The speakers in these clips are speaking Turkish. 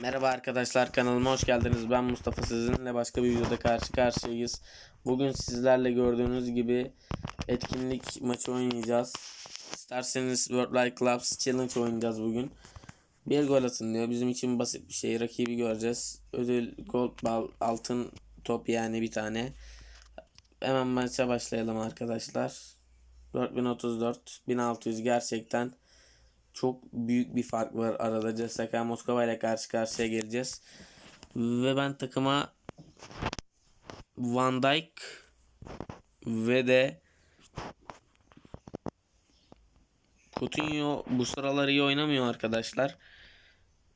Merhaba arkadaşlar kanalıma hoş geldiniz. Ben Mustafa sizinle başka bir videoda karşı karşıyayız. Bugün sizlerle gördüğünüz gibi etkinlik maçı oynayacağız. İsterseniz World Life Clubs Challenge oynayacağız bugün. Bir gol atın diyor. Bizim için basit bir şey. Rakibi göreceğiz. Ödül gold bal altın top yani bir tane. Hemen maça başlayalım arkadaşlar. 4034 1600 gerçekten çok büyük bir fark var arada. CSKA Moskova ile karşı karşıya geleceğiz. Ve ben takıma Van Dijk ve de Coutinho bu sıralar iyi oynamıyor arkadaşlar.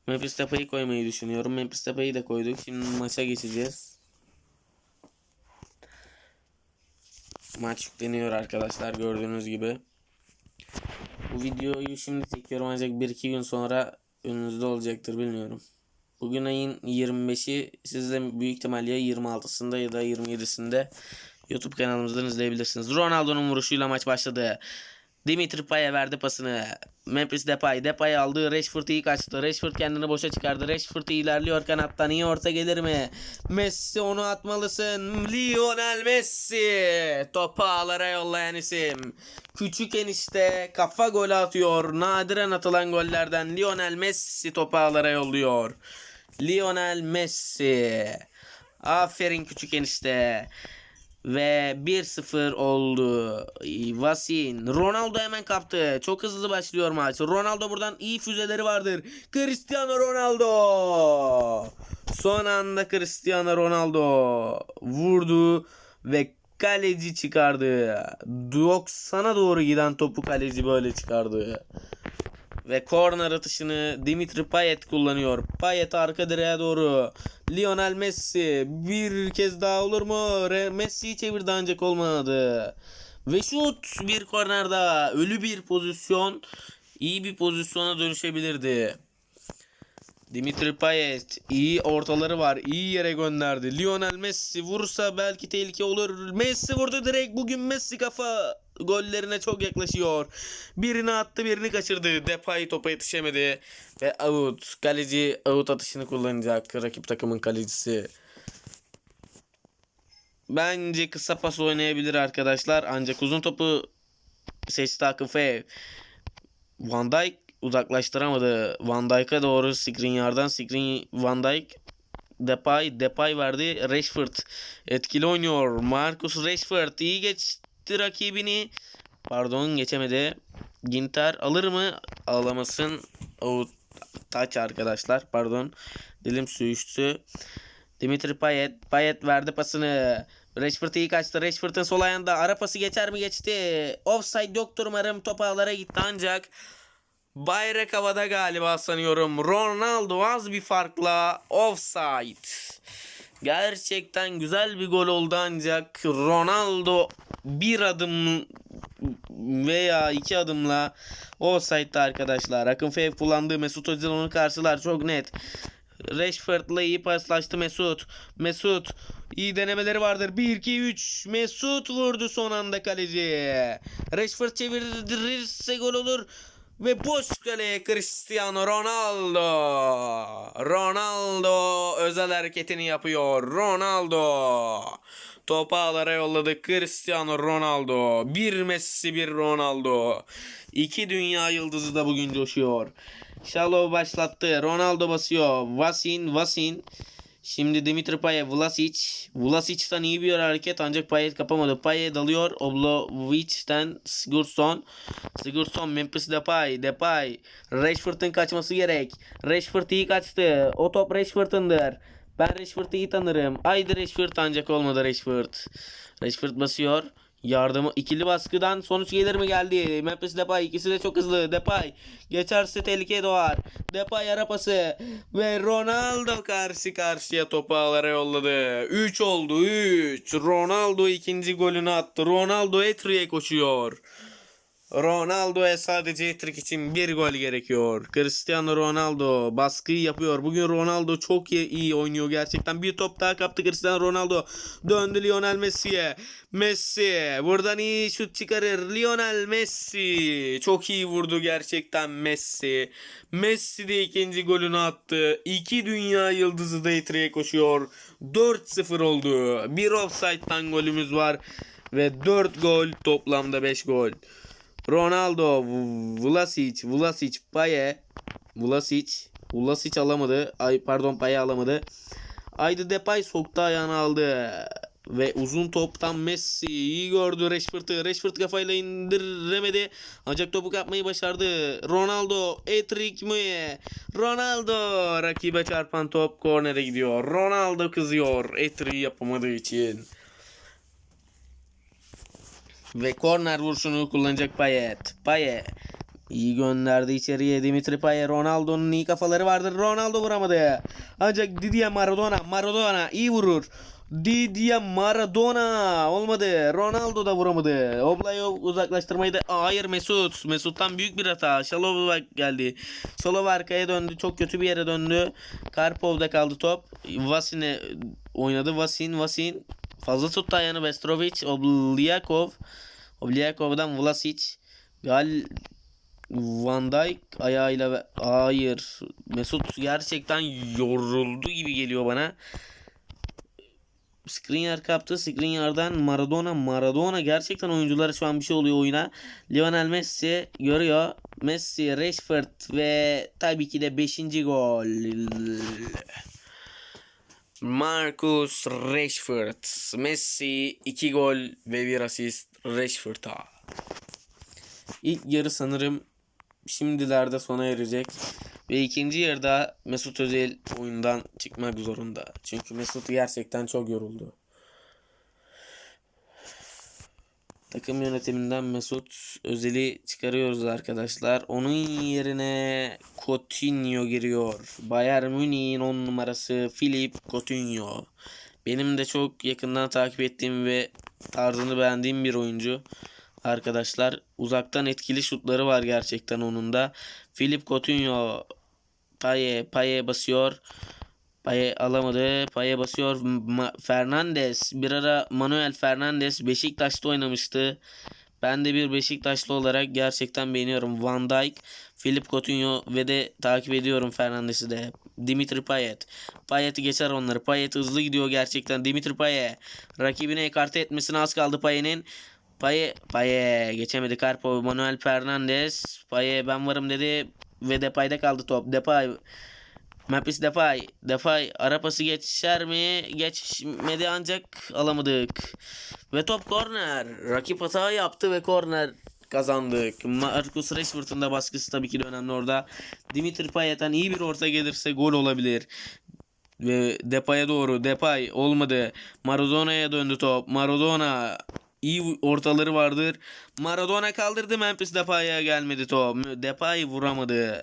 Memphis Depay'ı koymayı düşünüyorum. Memphis Depay'ı da koyduk. Şimdi maça geçeceğiz. Maç yükleniyor arkadaşlar gördüğünüz gibi. Bu videoyu şimdi çekiyorum ancak 1-2 gün sonra önünüzde olacaktır bilmiyorum. Bugün ayın 25'i siz de büyük ihtimalle ya 26'sında ya da 27'sinde YouTube kanalımızdan izleyebilirsiniz. Ronaldo'nun vuruşuyla maç başladı. Dimitri Pay'a verdi pasını. Memphis Depay. Depay aldı. Rashford iyi kaçtı. Rashford kendini boşa çıkardı. Rashford ilerliyor kanattan. İyi orta gelir mi? Messi onu atmalısın. Lionel Messi. Topu ağlara yollayan isim. Küçük enişte kafa golü atıyor. Nadiren atılan gollerden Lionel Messi topu ağlara yolluyor. Lionel Messi. Aferin küçük enişte. Ve 1-0 oldu. Vasin. Ronaldo hemen kaptı. Çok hızlı başlıyor maç. Ronaldo buradan iyi füzeleri vardır. Cristiano Ronaldo. Son anda Cristiano Ronaldo vurdu ve kaleci çıkardı. 90'a doğru giden topu kaleci böyle çıkardı. Ve korner atışını Dimitri Payet kullanıyor. Payet arka direğe doğru. Lionel Messi bir kez daha olur mu? Messi'yi çevirdi ancak olmadı. Ve şut bir kornerda. Ölü bir pozisyon. iyi bir pozisyona dönüşebilirdi. Dimitri Payet iyi ortaları var. iyi yere gönderdi. Lionel Messi vursa belki tehlike olur. Messi vurdu direkt. Bugün Messi kafa gollerine çok yaklaşıyor. Birini attı birini kaçırdı. Depay topa yetişemedi. Ve out. Kaleci out atışını kullanacak. Rakip takımın kalecisi. Bence kısa pas oynayabilir arkadaşlar. Ancak uzun topu seçti Akıfe. Van Dijk uzaklaştıramadı. Van Dijk'a doğru Skriniar'dan Skrin Van Dijk Depay Depay verdi. Rashford etkili oynuyor. Marcus Rashford iyi geçti rakibini. Pardon geçemedi. Ginter alır mı? Alamasın. O taç arkadaşlar. Pardon. Dilim suyuştu. Dimitri Payet. Payet verdi pasını. Rashford iyi kaçtı. Rashford'ın sol ayağında ara pası geçer mi geçti. Offside yoktur umarım. Top ağlara gitti ancak bayrak havada galiba sanıyorum. Ronaldo az bir farkla offside. Gerçekten güzel bir gol oldu ancak Ronaldo bir adım veya iki adımla offside'da arkadaşlar. Akın F kullandığı Mesut Özil onu karşılar çok net. Rashford'la iyi paslaştı Mesut. Mesut iyi denemeleri vardır. 1 2 3 Mesut vurdu son anda kaleci. Rashford çevirirse gol olur. Ve boş kaleye Cristiano Ronaldo. Ronaldo özel hareketini yapıyor. Ronaldo. Topu ağlara yolladı Cristiano Ronaldo. Bir Messi bir Ronaldo. İki dünya yıldızı da bugün coşuyor. Şalov başlattı. Ronaldo basıyor. Vasin, Vasin. Şimdi Dimitri Payet, Vlasic. Vlasic'ten iyi bir hareket ancak Payet kapamadı. Payet dalıyor. Oblovic'ten Sigurdsson. Sigurdsson, Memphis Depay. Depay. Rashford'un kaçması gerek. Rashford iyi kaçtı. O top Rashford'undur. Ben Rashford'u iyi tanırım. Haydi Rashford ancak olmadı Rashford. Rashford basıyor. Yardımı ikili baskıdan sonuç gelir mi geldi? Memphis Depay ikisi de çok hızlı. Depay geçerse tehlike doğar. Depay ara pası ve Ronaldo karşı karşıya topu ağlara yolladı. 3 oldu 3. Ronaldo ikinci golünü attı. Ronaldo Etri'ye koşuyor. Ronaldo'ya sadece hat-trick için bir gol gerekiyor. Cristiano Ronaldo baskıyı yapıyor. Bugün Ronaldo çok iyi, iyi oynuyor gerçekten. Bir top daha kaptı Cristiano Ronaldo. Döndü Lionel Messi'ye. Messi buradan iyi şut çıkarır. Lionel Messi çok iyi vurdu gerçekten Messi. Messi de ikinci golünü attı. İki dünya yıldızı da hat-trick'e koşuyor. 4-0 oldu. Bir offside'dan golümüz var. Ve 4 gol toplamda 5 gol. Ronaldo, Vlasic, Vlasic, Paye, Vlasic, Vlasic alamadı. Ay pardon Paye alamadı. Aydı Depay soktu ayağını aldı. Ve uzun toptan Messi iyi gördü Rashford'u. Rashford kafayla indiremedi. Ancak topu kapmayı başardı. Ronaldo, Etrik mi? Ronaldo rakibe çarpan top kornere gidiyor. Ronaldo kızıyor Etrik'i yapamadığı için. Ve korner vuruşunu kullanacak Payet. Payet. İyi gönderdi içeriye Dimitri Payet. Ronaldo'nun iyi kafaları vardır. Ronaldo vuramadı. Ancak Didier Maradona. Maradona iyi vurur. Didier Maradona olmadı. Ronaldo da vuramadı. Obla'yı uzaklaştırmayı da hayır Mesut. Mesut'tan büyük bir hata. Şalov geldi. Şalov arkaya döndü. Çok kötü bir yere döndü. Karpov'da kaldı top. Vasin'e oynadı. Vasin Vasin fazla tuttu ayağını Vestrovic. Obliakov. Obliakov'dan Vlasic. Gal Van Dijk ayağıyla ve hayır Mesut gerçekten yoruldu gibi geliyor bana. Skriniar kaptı. Skriniar'dan Maradona. Maradona gerçekten oyunculara şu an bir şey oluyor oyuna. Lionel Messi görüyor. Messi, Rashford ve tabii ki de 5. gol. Marcus Rashford. Messi 2 gol ve 1 asist Rashford'a. İlk yarı sanırım şimdilerde sona erecek. Ve ikinci yarıda Mesut Özil oyundan çıkmak zorunda. Çünkü Mesut gerçekten çok yoruldu. Takım yönetiminden Mesut Özil'i çıkarıyoruz arkadaşlar. Onun yerine Coutinho giriyor. Bayern Münih'in 10 numarası Philip Coutinho. Benim de çok yakından takip ettiğim ve tarzını beğendiğim bir oyuncu. Arkadaşlar uzaktan etkili şutları var gerçekten onun da. Philip Coutinho Paye Paye basıyor. Paye alamadı. Paye basıyor. Ma- Fernandes. Bir ara Manuel Fernandes Beşiktaş'ta oynamıştı. Ben de bir Beşiktaşlı olarak gerçekten beğeniyorum. Van Dijk, Philip Coutinho ve de takip ediyorum Fernandes'i de. Dimitri Payet. Payet'i geçer onları. Payet hızlı gidiyor gerçekten. Dimitri Payet. Rakibine ekarte etmesine az kaldı Payet'in. Paye, Paye geçemedi Karpo. Manuel Fernandes. Paye ben varım dedi. Ve Depay'da kaldı top. Depay Memphis Depay. Depay arapası geçer mi? Geçmedi ancak alamadık. Ve top korner. Rakip hata yaptı ve korner kazandık. Marcus Rashford'un da baskısı tabii ki de önemli orada. Dimitri Payet'ten iyi bir orta gelirse gol olabilir. Ve Depay'a doğru. Depay olmadı. Maradona'ya döndü top. Maradona iyi ortaları vardır. Maradona kaldırdı Memphis Depay'a gelmedi top. Depay vuramadı.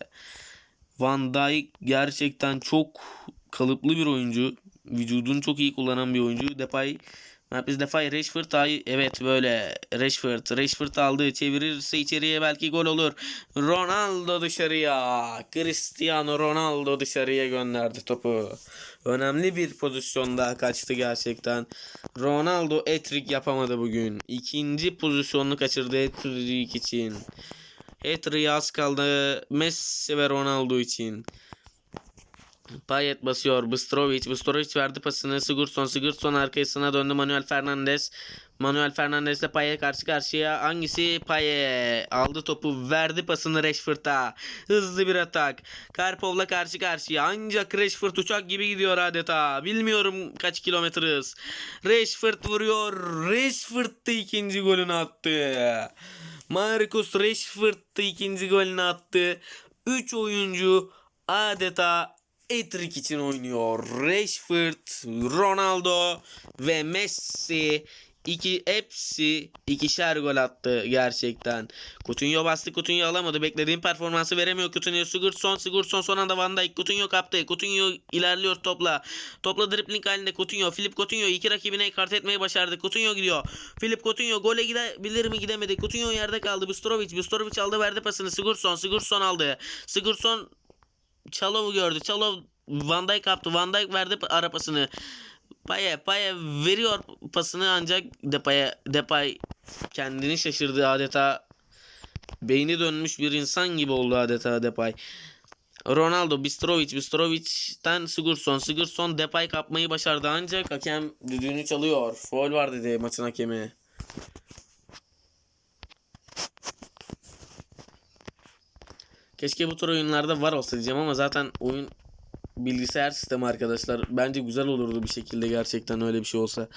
Van Dijk gerçekten çok kalıplı bir oyuncu. Vücudunu çok iyi kullanan bir oyuncu. Depay Memphis Depay Rashford ay evet böyle Rashford Rashford aldı çevirirse içeriye belki gol olur. Ronaldo dışarıya. Cristiano Ronaldo dışarıya gönderdi topu. Önemli bir pozisyonda kaçtı gerçekten. Ronaldo etrik yapamadı bugün. İkinci pozisyonunu kaçırdı etrik için. Etrik az kaldı Messi ve Ronaldo için. Payet basıyor. Bıstrovic. Bıstrovic verdi pasını. Sigurdsson. Sigurdsson arkasına döndü. Manuel Fernandes. Manuel Fernandes ile Payet karşı karşıya. Hangisi? Payet aldı topu. Verdi pasını Rashford'a. Hızlı bir atak. Karpov'la karşı karşıya. Ancak Rashford uçak gibi gidiyor adeta. Bilmiyorum kaç kilometre hız. Rashford vuruyor. Rashford da ikinci golünü attı. Marcus Rashford da ikinci golünü attı. 3 oyuncu adeta Etrik için oynuyor. Rashford, Ronaldo ve Messi iki hepsi ikişer gol attı gerçekten. Coutinho bastı Coutinho alamadı. Beklediğim performansı veremiyor Coutinho. Sigurdsson Sigurdsson son anda Van Dijk. Coutinho kaptı. Coutinho ilerliyor topla. Topla dribbling halinde Coutinho. Filip Coutinho iki rakibine ekart etmeyi başardı. Coutinho gidiyor. Filip Coutinho gole gidebilir mi gidemedi. Coutinho yerde kaldı. Bistrovic. Bistrovic aldı verdi pasını. Sigurdsson. Sigurdsson aldı. Sigurdsson Çalov'u gördü. Çalov Van Dijk kaptı. Van Dijk verdi ara pasını. Paye Paye veriyor pasını ancak Depay'a Depay kendini şaşırdı adeta beyni dönmüş bir insan gibi oldu adeta Depay. Ronaldo, Bistrovic, Bistrovic'ten Sigurdsson, Sigurdsson Depay kapmayı başardı ancak hakem düdüğünü çalıyor. Foul var dedi maçın hakemi. Keşke bu tür oyunlarda var olsa diyeceğim ama zaten oyun bilgisayar sistemi arkadaşlar. Bence güzel olurdu bir şekilde gerçekten öyle bir şey olsa.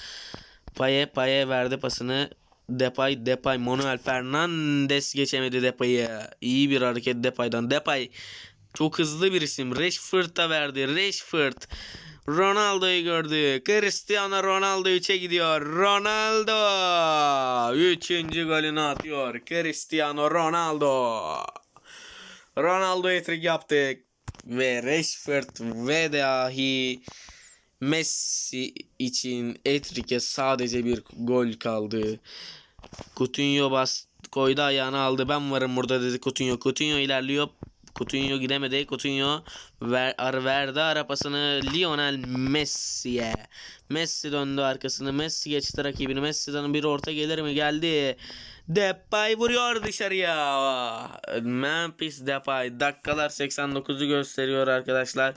Paye Paye verdi pasını. Depay Depay Manuel Fernandes geçemedi Depay'ı. İyi bir hareket Depay'dan. Depay çok hızlı bir isim. Rashford'a verdi. Rashford Ronaldo'yu gördü. Cristiano Ronaldo 3'e gidiyor. Ronaldo 3. golünü atıyor. Cristiano Ronaldo. Ronaldo hat-trick yaptı ve Rashford ve dahi Messi için Etrik'e sadece bir gol kaldı. Coutinho bas koydu ayağını aldı. Ben varım burada dedi Coutinho. Coutinho ilerliyor. Coutinho gidemedi. Coutinho ver, ar verdi arapasını Lionel Messi'ye. Messi döndü arkasını. Messi geçti rakibini. Messi'den bir orta gelir mi? Geldi. Depay vuruyor dışarıya. Memphis Depay. Dakikalar 89'u gösteriyor arkadaşlar.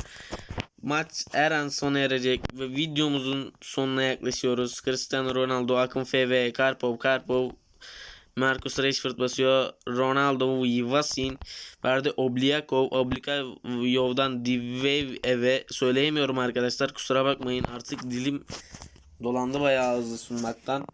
Maç her an sona erecek ve videomuzun sonuna yaklaşıyoruz. Cristiano Ronaldo, Akın FV, Karpov, Karpov, Marcus Rashford basıyor. Ronaldo, Vasin verdi Obliakov, Obliakov'dan Divev'e söyleyemiyorum arkadaşlar. Kusura bakmayın artık dilim dolandı bayağı hızlı sunmaktan.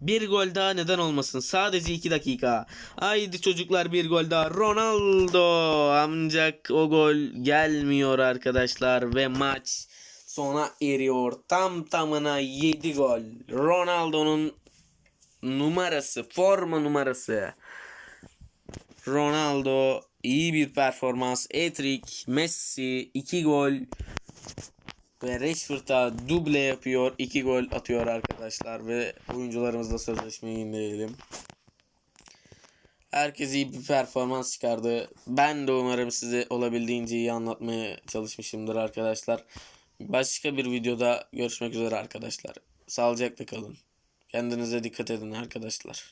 Bir gol daha neden olmasın? Sadece 2 dakika. Haydi çocuklar bir gol daha. Ronaldo. Ancak o gol gelmiyor arkadaşlar. Ve maç sona eriyor. Tam tamına 7 gol. Ronaldo'nun numarası. Forma numarası. Ronaldo iyi bir performans. Etrik, Messi 2 gol. Ve Rashford'a duble yapıyor. 2 gol atıyor arkadaşlar. Ve oyuncularımızla sözleşmeyi yenileyelim. Herkes iyi bir performans çıkardı. Ben de umarım size olabildiğince iyi anlatmaya çalışmışımdır arkadaşlar. Başka bir videoda görüşmek üzere arkadaşlar. Sağlıcakla kalın. Kendinize dikkat edin arkadaşlar.